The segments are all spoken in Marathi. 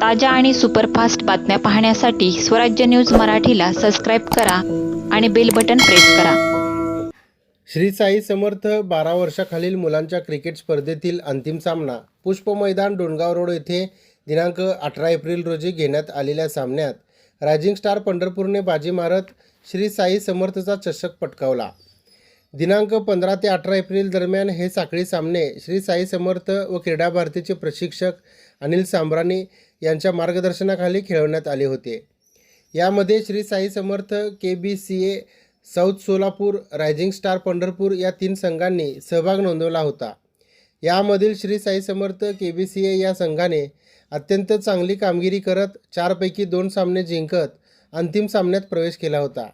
ताज्या आणि सुपरफास्ट बातम्या पाहण्यासाठी स्वराज्य न्यूज मराठीला सबस्क्राईब करा आणि बेल बटन प्रेस करा. श्री साई समर्थ बारा वर्षाखालील मुलांच्या क्रिकेट स्पर्धेतील अंतिम सामना पुष्प मैदान डोणगाव रोड येथे दिनांक अठरा एप्रिल रोजी घेण्यात आलेल्या सामन्यात रायझिंग स्टार पंढरपूरने बाजी मारत श्री साई समर्थचा चषक पटकावला. दिनांक पंधरा ते अठरा एप्रिल दरम्यान हे साखळी सामने श्री साई समर्थ व क्रीडा भारतीचे प्रशिक्षक अनिल सांब्राणी यांच्या मार्गदर्शनाखाली खेळवण्यात आले होते. यामध्ये Shri Sai Samarth K B C A South Solapur Rising Star Pandharpur या तीन संघांनी सहभाग नोंदवला होता. यामधील Shri Sai Samarth K B C A या संघाने अत्यंत चांगली कामगिरी करत चारपैकी दोन सामने जिंकत अंतिम सामन्यात प्रवेश केला होता.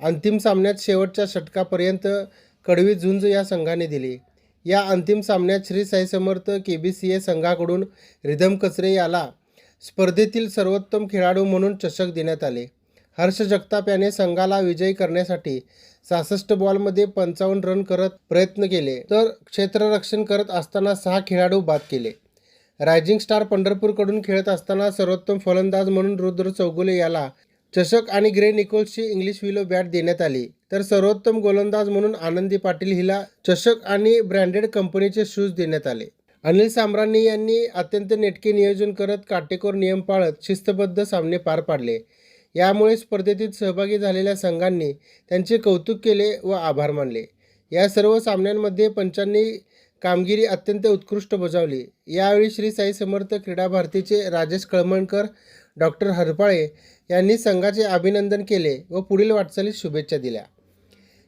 अंतिम सामन्यात शेवटच्या षटकापर्यंत कडवी झुंज या संघाने दिली. या अंतिम सामन्यात Shri Sai Samarth K B C A संघाकडून रिधम कचरे याला स्पर्धेतील सर्वोत्तम खेळाडू म्हणून चषक देण्यात आले. हर्ष जगताप याने संघाला विजयी करण्यासाठी सहासष्ट बॉलमध्ये पंचावन्न रन करत प्रयत्न केले तर क्षेत्ररक्षण करत असताना सहा खेळाडू बाद केले. रायझिंग स्टार पंढरपूरकडून खेळत असताना सर्वोत्तम फलंदाज म्हणून रुद्र चौगुले याला चषक आणि ग्रे निकोल्सची इंग्लिश विलो बॅट देण्यात आली तर सर्वोत्तम गोलंदाज म्हणून आनंदी पाटील हिला चषक आणि ब्रँडेड कंपनीचे शूज देण्यात आले. अनिल साम्राणी यांनी अत्यंत नेटके नियोजन करत काटेकोर नियम पाळत शिस्तबद्ध सामने पार पाडले. यामुळे स्पर्धेतील सहभागी झालेल्या संघांनी त्यांचे कौतुक केले व आभार मानले. या सर्व सामन्यांमध्ये पंचांनी कामगिरी अत्यंत उत्कृष्ट बजावली. यावेळी श्री साई समर्थ क्रीडा भारतीचे राजेश कळमणकर डॉक्टर हरपाळे यांनी संघाचे अभिनंदन केले व पुढील वाटचालीस शुभेच्छा दिल्या.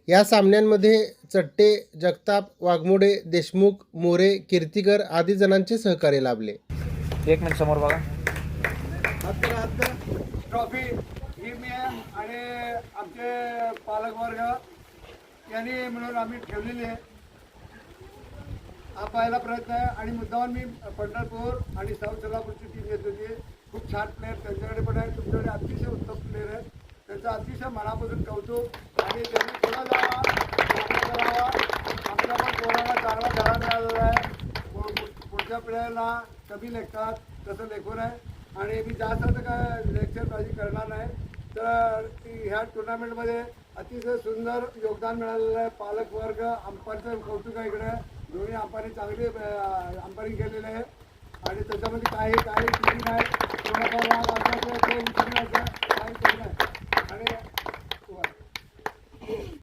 या सामन्यांमध्ये चट्टे जगताप वाघमोडे देशमुख मोरे कीर्तीकर आदी जणांचे सहकार्य लाभले. एक मिनिट समोर बघा. ट्रॉफी ही मी आणि आमचे पालकवर्ग यांनी मिळून आम्ही ठेवलेली आहे. हा पहिला प्रयत्न आहे आणि मुद्दाम मी पंढरपूर आणि साऊथ सोलापूरची टीम येत होती. खूप छान प्लेअर त्यांच्याकडे पण आहे. तुमच्याकडे अतिशय उत्तम प्लेअर आहेत. त्यांचं अतिशय मनापासून कौतुक आणि त्यांनी प्रयत्न करावा आमच्या पण चांगला धडा मिळालेला आहे पु- पुढच्या पिढ्याला कमी लेखतात तसं लेखून आहे आणि मी जास्त आता काय लेक्चरबाजी करणार नाही तर ह्या टुर्नामेंटमध्ये अतिशय सुंदर योगदान मिळालेलं आहे पालक वर्ग अंपायरचं कौतुक आहे इकडे दोन्ही अंपायरी चांगली अंपायरिंग केलेलं आहे आणि त्याच्यामध्ये काही काही नाही थोडंफार वाद असला